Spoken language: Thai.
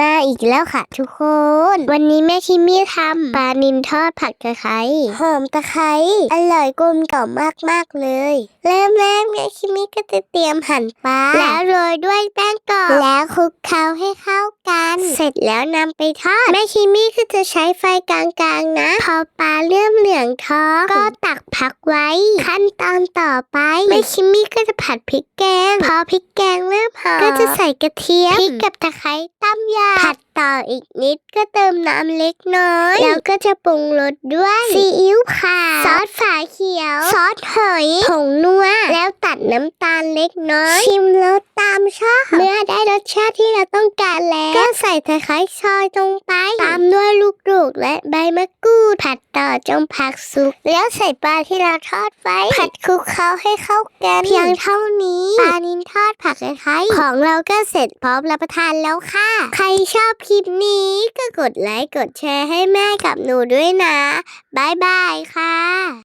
มาอีกแล้วค่ะ ทุกคน วันนี้แม่ชิมี่ทำปลานินทอดผัดตะไคร้หอมตะไคร้อร่อยกลมกล่อมมากๆเลย เริ่มแรกแม่ชิมี่ก็จะเตรียมหั่นปลาแล้วโรยด้วยแป้ง แล้วคลุกเคล้าให้เข้ากัน เสร็จแล้วนำไปทอด แม่ชิมี่ก็จะใช้ไฟกลางๆนะ พอปลาเริ่มเหลืองทอง ก็ตักพักไว้ ขั้นตอนต่อไป แม่ชิมี่ก็จะผัดพริกแกง พอพริกแกงเริ่มหอมก็จะใส่กระเทียมพริกกับตะไคร้ตั้มยาผัดต่ออีกนิดก็เติมน้ำเล็กน้อย แล้วก็จะปรุงรสด้วยซีอิ๊วขาวซอสฝาเขียว ซอสหอยผงนัวแล้วตัดน้ำตาลเล็กน้อย ชิมรสามชอบเมื่อได้รสชาติที่เราต้องการแล้ว ก็ใส่ตะไคร้ซอยลงไป ตามด้วยลูกดูกและใบมะกรูด ผัดต่อจนผักสุก แล้วใส่ปลาที่เราทอดไว้ ผัดคลุกเคล้าให้เข้ากัน เพียงเท่านี้ ปลานินทอดผักตะไคร้ของเราก็เสร็จพร้อมรับประทานแล้วค่ะ ใครชอบคลิปนี้ก็กดไลค์กดแชร์ให้แม่กับหนูด้วยนะบ๊ายบายค่ะ